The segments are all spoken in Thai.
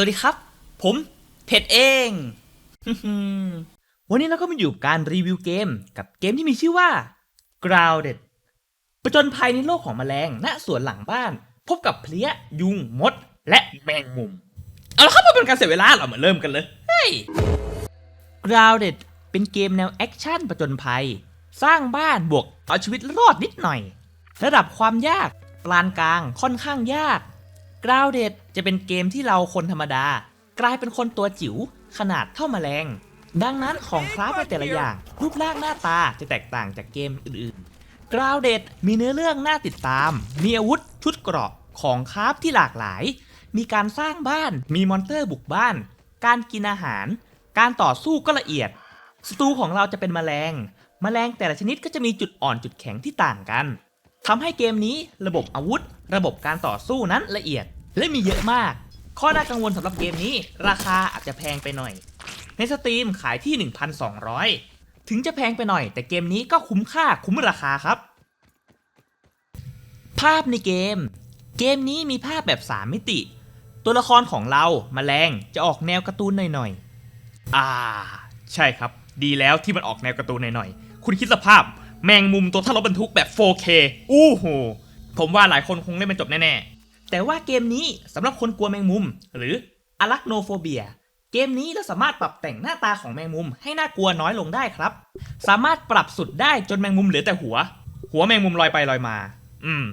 วัสดีครับ ผมเผ็ดเอง วันนี้เราก็มาอยู่การรีวิวเกมกับเกมที่มีชื่อว่า Grounded ประจนภัยในโลกของแมลงณสวนหลังบ้าน พบกับเพลี้ยยุงมด และแมงมุม เอาละครับมาเป็นการเสียเวลาเรามาเริ่มกันเลยเฮ้ย Grounded เป็นเกมแนวแอคชั่นประจนภัย สร้างบ้านบวกเอาชีวิตรอดนิดหน่อย ระดับความยากปานกลางค่อนข้างยาก Grounded จะเป็นเกมที่เราคนธรรมดา กลายเป็นคนตัวจิ๋วขนาดเท่าแมลง ดังนั้นของคราฟในแต่ละอย่าง รูปร่างหน้าตาจะแตกต่างจากเกมอื่นๆ Grounded มีเนื้อเรื่องน่าติดตาม มีอาวุธชุดเกราะของคราฟที่หลากหลาย มีการสร้างบ้าน มีมอนเตอร์บุกบ้าน การกินอาหาร การต่อสู้ก็ละเอียดศัตรูของเราจะเป็นแมลงแมลงแต่ละชนิดก็จะมีจุดอ่อนจุดแข็งที่ต่างกัน ทำให้เกมนี้ระบบอาวุธ ระบบการต่อสู้นั้นละเอียดและมีเยอะมาก ข้อน่ากังวลสำหรับเกมนี้ ราคาอาจจะแพงไปหน่อย ในสตรีมขายที่ 1,200 ถึงจะแพงไปหน่อย แต่เกมนี้ก็คุ้มค่าคุ้มราคาครับ ภาพในเกม เกมนี้มีภาพแบบ 3 มิติ ตัวละครของเราแมลงจะออกแนวการ์ตูนหน่อยๆ อ่า ใช่ครับ ดีแล้วที่มันออกแนวการ์ตูนหน่อยๆ คุณคิดสภาพ แมงมุมตัวท่ารถบรรทุกแบบ 4K อู้หูผมว่าหลายคนคงเล่นมันจบแน่ๆ แต่ว่าเกมนี้สำหรับคนกลัวแมงมุม หรืออ r ักโนโฟเบียเกมนี้เราสามารถปรับแต่งหน้าตาของแมงมุมให้น่ากลัวน้อยลงได้ครับ สามารถปรับสุดได้จนแมงมุมเหลือแต่หัว หัวแมงมุมลอยไปลอยมา อืม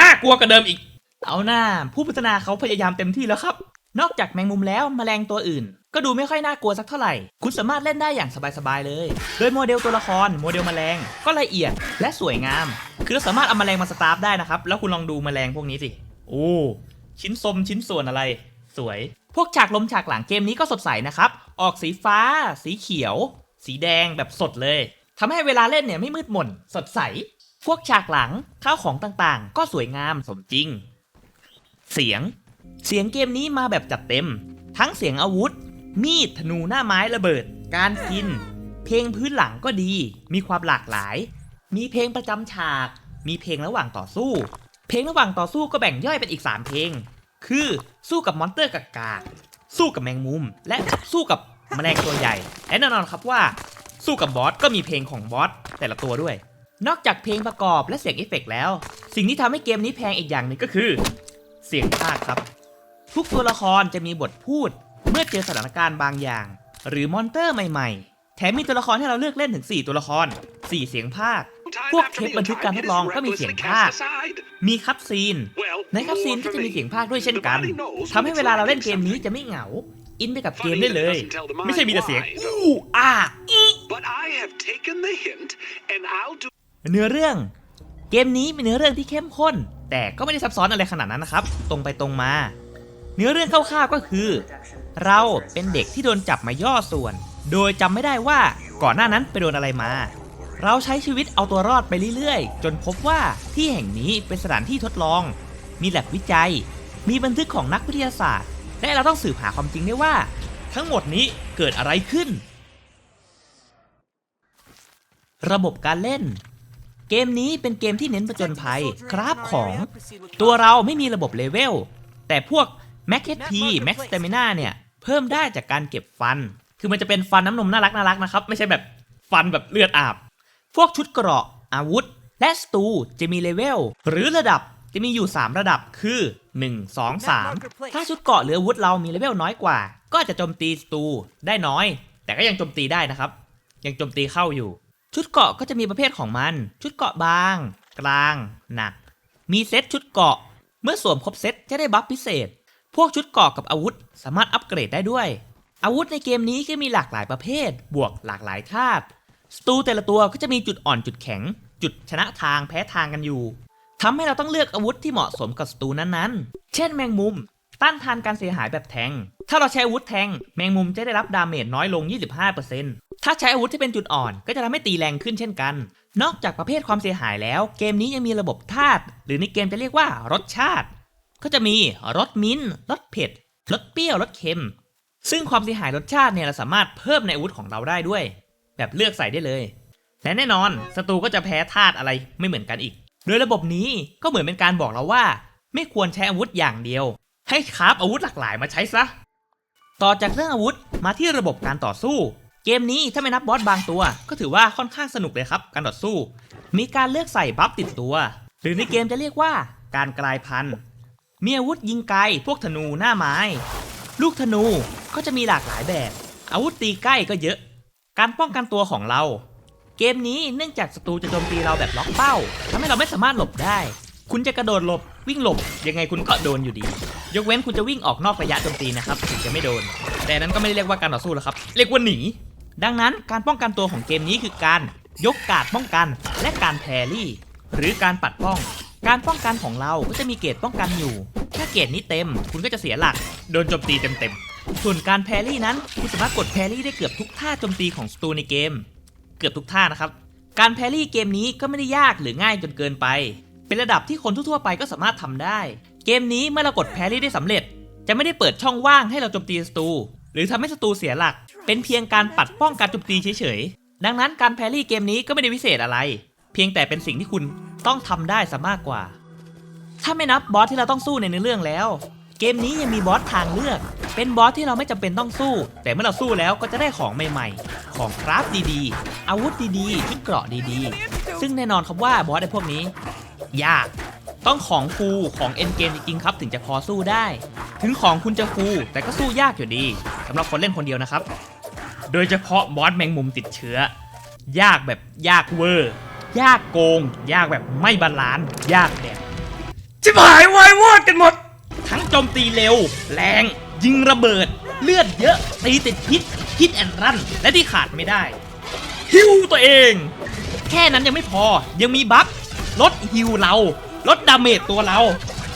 น่ากลัวกว่าเดิมอีก เอาหน้าผู้พัฒนาเขาพยายามเต็มที่แล้วครับ นอกจากแมงมุมแล้วแมลงตัวอื่น ก็ดูไม่ค่อยน่ากลัวสักเท่าไหร่ คุณสามารถเล่นได้อย่างสบายๆเลย โดยโมเดลตัวละครโมเดลแมลงก็ละเอียดและสวยงาม คือเราสามารถเอามแมลงมาสตาร์ฟได้นะครับ แล้วคุณลองดูแมลงพวกนี้สิ โอ้ ชิ้นทรงชิ้นส่วนอะไร สวย พวกฉากลมฉากหลังเกมนี้ก็สดใสนะครับ ออกสีฟ้า สีเขียว สีแดงแบบสดเลยทำให้เวลาเล่นเนี่ยไม่มืดมนสดใส พวกฉากหลังข้าวของต่างๆ ก็สวยงามสมจริง เสียง เสียงเกมนี้มาแบบจัดเต็ม ทั้งเสียงอาวุธ มีดธนูหน้าไม้ระเบิด การกิน เพลงพื้นหลังก็ดี มีความหลากหลาย มีเพลงประจำฉาก มีเพลงระหว่างต่อสู้ เพลงระหว่างต่อสู้ก็แบ่งย่อยเป็นอีก 3 เพลง คือสู้กับมอนเตอร์กากาสู้กับแมงมุม และสู้กับแมลงตัวใหญ่ และแน่นอนครับว่า สู้กับบอสก็มีเพลงของบอสแต่ละตัวด้วย นอกจากเพลงประกอบและเสียงเอฟเฟกต์แล้ว สิ่งที่ทำให้เกมนี้แพงอีกอย่างหนึ่งก็คือ เสียงภาคครับ ทุกตัวละครจะมีบทพูด เมื่อเจอสถานการณ์บางอย่าง หรือมอนเตอร์ใหม่ๆ แถมมีตัวละครให้เราเลือกเล่นถึง 4 ตัวละคร 4 เสียงภาค พวกเทปบันทึกการทดลองก็มีเสียงภาค มีคัตซีน ในคัตซีนก็จะมีเสียงภาคด้วยเช่นกันทำให้เวลาเราเล่นเกมนี้จะไม่เหงา อินไปกับเกมได้เลย ไม่ใช่มีแต่เสียงอู้อ้าอีเนื้อเรื่อง เกมนี้มีเนื้อเรื่องที่เข้มข้น แต่ก็ไม่ได้ซับซ้อนอะไรขนาดนั้นนะครับ ตรงไปตรงมา เนื้อเรื่องคร่าวๆก็คือ เราเป็นเด็กที่โดนจับมาย่อส่วน โดยจำไม่ได้ว่าก่อนหน้านั้นไปโดนอะไรมา เราใช้ชีวิตเอาตัวรอดไปเรื่อยๆ จนพบว่าที่แห่งนี้เป็นสถานที่ทดลอง มีแลบวิจัย มีบันทึกของนักวิทยาศาสตร์ และเราต้องสืบหาความจริงได้ว่า ทั้งหมดนี้เกิดอะไรขึ้น ระบบการเล่น เกมนี้เป็นเกมที่เน้นประจนภัยคราฟของ ตัวเราไม่มีระบบเลเวล แต่พวก Max HP Max Stamina เนี่ย เพิ่มได้จากการเก็บฟัน คือมันจะเป็นฟันน้ำนมน่ารักน่ารักนะครับ ไม่ใช่แบบฟันแบบเลือดอาบ พวกชุดเกราะอาวุธ และสตูจะมีเลเวล หรือระดับจะมีอยู่ 3 ระดับคือ 1 2 3 ถ้าชุดเกราะหรืออาวุธเรามีเลเวลน้อยกว่า ก็จะโจมตีสตูได้น้อย แต่ก็ยังโจมตีได้นะครับ ยังโจมตีเข้าอยู่ ชุดเกราะก็จะมีประเภทของมัน ชุดเกราะบาง กลาง หนัก มีเซตชุดเกราะ เมื่อสวมครบเซตจะได้บัฟพิเศษ พวกชุดเกราะกับอาวุธ สามารถอัปเกรดได้ด้วย อาวุธในเกมนี้ก็มีหลากหลายประเภท บวกหลากหลายธาตุสตูแต่ละตัวก็จะมีจุดอ่อนจุดแข็ง จุดชนะทางแพ้ทางกันอยู่ทำให้เราต้องเลือกอาวุธที่เหมาะสมกับสตูนั้นๆ เช่นแมงมุม ต้านทานการเสียหายแบบแทง ถ้าเราใช้อาวุธแทง แมงมุมจะได้รับดาเมจน้อยลง 25% ถ้าใช้อาวุธที่เป็นจุดอ่อน ก็จะทำให้ตีแรงขึ้นเช่นกัน นอกจากประเภทความเสียหายแล้ว เกมนี้ยังมีระบบธาตุหรือในเกมจะเรียกว่ารสชาติ ก็จะมีรสมิ้นท์รสเผ็ดรสเปรี้ยวรสเค็ม ซึ่งความเสียหายรสชาติเนี่ยเราสามารถเพิ่มในอาวุธของเราได้ด้วย แบบเลือกใส่ได้เลย และแน่นอนศัตรูก็จะแพ้ธาตุอะไรไม่เหมือนกันอีก โดยระบบนี้ก็เหมือนเป็นการบอกเราว่า ไม่ควรใช้อาวุธอย่างเดียว ให้คราฟอาวุธหลากหลายมาใช้ซะ ต่อจากเรื่องอาวุธมาที่ระบบการต่อสู้ เกมนี้ถ้าไม่นับบอสบางตัว ก็ถือว่าค่อนข้างสนุกเลยครับ การต่อสู้ มีการเลือกใส่บัฟติดตัว หรือในเกมจะเรียกว่าการกลายพันธุ์มีอาวุธยิงไกลพวกธนูหน้าไม้ ลูกธนูก็จะมีหลากหลายแบบ อาวุธตีใกล้ก็เยอะ การป้องกันตัวของเรา เกมนี้เนื่องจากศัตรูจะโจมตีเราแบบล็อกเป้าทำให้เราไม่สามารถหลบได้ คุณจะกระโดดหลบวิ่งหลบ ยังไงคุณก็โดนอยู่ดี ยกเว้นคุณจะวิ่งออกนอกระยะโจมตีนะครับถึงจะไม่โดน แต่นั้นก็ไม่ได้เรียกว่าการต่อสู้แล้วครับ เรียกว่าหนี ดังนั้นการป้องกันตัวของเกมนี้คือการยกการป้องกันและการแพรรี่ หรือการปัดป้อง การป้องกันของเราก็จะมีเกรดป้องกันอยู่ ถ้าเกรดนี้เต็ม คุณก็จะเสียหลัก โดนโจมตีเต็มๆ ส่วนการแพรรี่นั้นคุณสามารถกดแพรรี่ได้เกือบทุกท่าโจมตีของศัตรูในเกม เกือบทุกท่านะครับ การแพรรี่เกมนี้ก็ไม่ได้ยากหรือง่ายจนเกินไป เป็นระดับที่คนทั่วๆไปก็สามารถทำได้ เกมนี้เมื่อเรากดแพรรี่ได้สำเร็จ จะไม่ได้เปิดช่องว่างให้เราโจมตีศัตรู หรือทำให้ศัตรูเสียหลัก เป็นเพียงการปัดป้องการโจมตีเฉยๆ ดังนั้นการแพรรี่เกมนี้ก็ไม่ได้วิเศษอะไร เพียงแต่เป็นสิ่งที่คุณต้องทำได้ซะมากกว่า ถ้าไม่นับบอสที่เราต้องสู้ในเนื้อเรื่องแล้ว เกมนี้ยังมีบอสทางเลือก เป็นบอสที่เราไม่จำเป็นต้องสู้ แต่เมื่อเราสู้แล้วก็จะได้ของใหม่ๆ ของคราฟดีๆ อาวุธดีๆที่เกราะดีๆ ซึ่งแน่นอนครับว่าบอสไอ้พวกนี้ ยาก ต้องของฟูของเอ็นเกมจริงๆครับถึงจะพอสู้ได้ ถึงของคุณจะฟูแต่ก็สู้ยากอยู่ดีสำหรับคนเล่นคนเดียวนะครับ โดยเฉพาะบอสแมงมุมติดเชื้อ ยากแบบยากเวอร์ ยากโกง ยากแบบไม่บาลานซ์ยากแบบชิบหายวายวอดกันหมด ทั้งโจมตีเร็ว แรง ยิงระเบิด เลือดเยอะตีติดพิษพิษแอนรันและที่ขาดไม่ได้ฮิวตัวเอง แค่นั้นยังไม่พอยังมีบัฟลดฮิวเรา ลดดาเมจตัวเรา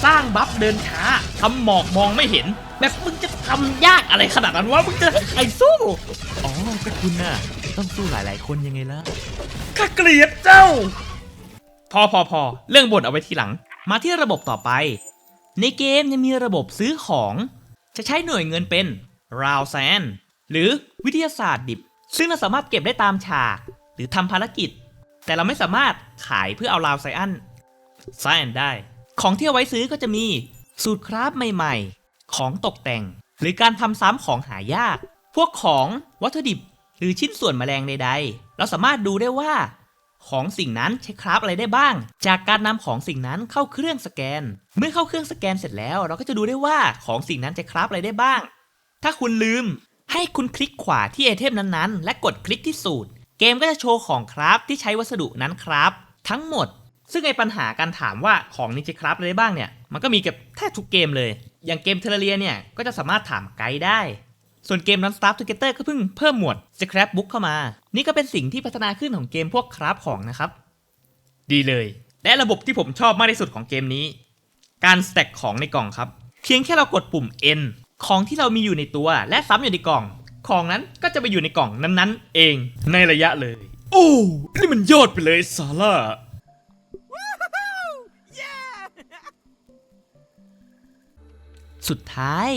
สร้างบัฟเดินช้าทำหมอกมองไม่เห็น แบบมึงจะทำยากอะไรขนาดนั้นวะมึงจะใครสู้อ๋อก็คุณน่ะต้องสู้หลายๆ คนยังไงล่ะข้าเกลียดเจ้า พอพอพอเรื่องบ่นเอาไว้ทีหลัง มาที่ระบบต่อไป ในเกมยังมีระบบซื้อของ จะใช้หน่วยเงินเป็น r o u s a n หรือวิทยาศาสตร์ดิบ ซึ่งเราสามารถเก็บได้ตามฉาก หรือทำภารกิจ แต่เราไม่สามารถขายเพื่อเอาราวไซอันไซอันได้ ของที่เอาไว้ซื้อก็จะมี สูตรคราฟใหม่ๆ ของตกแต่ง หรือการทำซ้ำของหายาก พวกของวัตถุดิบหรือชิ้นส่วนแมลงใดๆ เราสามารถดูได้ว่า ของสิ่งนั้นใช้คราฟอะไรได้บ้าง จากการนำของสิ่งนั้นเข้าเครื่องสแกน เมื่อเข้าเครื่องสแกนเสร็จแล้ว เราก็จะดูได้ว่าของสิ่งนั้นจะคราฟอะไรได้บ้าง ถ้าคุณลืม ให้คุณคลิกขวาที่ไอเทมนั้นๆ และกดคลิกที่สูตร เกมก็จะโชว์ของคราฟที่ใช้วัสดุนั้นครับ ทั้งหมด ซึ่งไอปัญหาการถามว่าของนี้จะคราฟอะไรบ้างเนี่ย มันก็มีกับแทบทุกเกมเลย อย่างเกมเทเลเรียเนี่ย ก็จะสามารถถามไกด์ได้ ส่วนเกม Non Stop Together ก็เพิ่งเพิ่มหมวด Scrapbook เข้ามา นี่ก็เป็นสิ่งที่พัฒนาขึ้นของเกมพวกคราฟของนะครับ ดีเลย และระบบที่ผมชอบมากที่สุดของเกมนี้ การสแต็กของในกล่องครับ เพียงแค่เรากดปุ่ม N ของที่เรามีอยู่ในตัวและซ้ำอยู่ในกล่อง ของนั้นก็จะไปอยู่ในกล่องนั้นๆ เองในระยะเลย โอ้นี่มันยอดไปเลยซาร่า สุดท้าย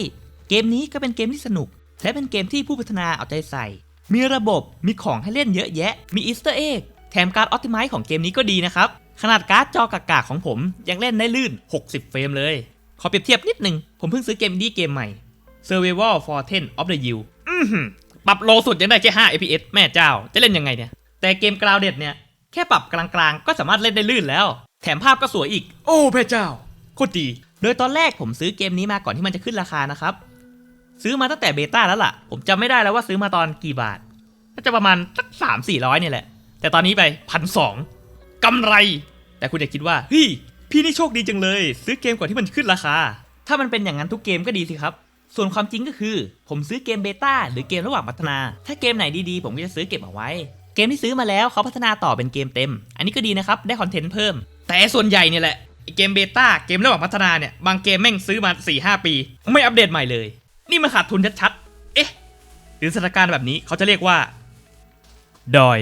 เกมนี้ก็เป็นเกมที่สนุก และเป็นเกมที่ผู้พัฒนาเอาใจใส่ มีระบบมีของให้เล่นเยอะแยะ มีอีสเตอร์เอ็กแถมการออ t ติ i z e ของเกมนี้ก็ดีนะครับ ขนาดการ์ดจอกากๆของผมยังเล่นได้ลื่น 60 เฟรมเลย ขอเปรียบเทียบนิดหนึ่ง ผมเพิ่งซื้อเกมดีเกมใหม่ Survival for 10 of the Yield อือหือปรับโลสุดยังได้แค่ 5 fps แม่เจ้า จะเล่นยังไงเนี่ย แต่เกม Grounded เนี่ยแค่ปรับกลางๆ ก็สามารถเล่นได้ลื่นแล้ว แถมภาพก็สวยอีก โอ้พระเจ้า โคตรดี โดยตอนแรกผมซื้อเกมนี้มาก่อนที่มันจะขึ้นราคานะครับ ซื้อมาตั้งแต่เบต้าแล้วล่ะ ผมจำไม่ได้แล้วว่าซื้อมาตอนกี่บาทน่าจะประมาณสักสามสี่ร้อยเนี่ยแหละ แต่ตอนนี้ไปพันสองกำไร แต่คุณอย่าคิดว่าเฮ้ยพี่นี่โชคดีจังเลย ซื้อเกมก่อนที่มันขึ้นราคา ถ้ามันเป็นอย่างนั้นทุกเกมก็ดีสิครับ ส่วนความจริงก็คือ ผมซื้อเกมเบต้าหรือเกมระหว่างพัฒนา ถ้าเกมไหนดีๆ ผมก็จะซื้อเก็บเอาไว้ เกมที่ซื้อมาแล้วเขาพัฒนาต่อเป็นเกมเต็ม อันนี้ก็ดีนะครับ ได้คอนเทนต์เพิ่ม แต่ส่วนใหญ่เนี่ยแหละ เกมเบต้าเกมระหว่างพัฒนาเนี่ยบางเกมแม่งซื้อมา4ีหปี ไม่อัปเดตใหม่เลย นี่มันขาดทุนชัดๆ เอ๊ะ หรือสถานการณ์แบบนี้เขาจะเรียกว่า ดอย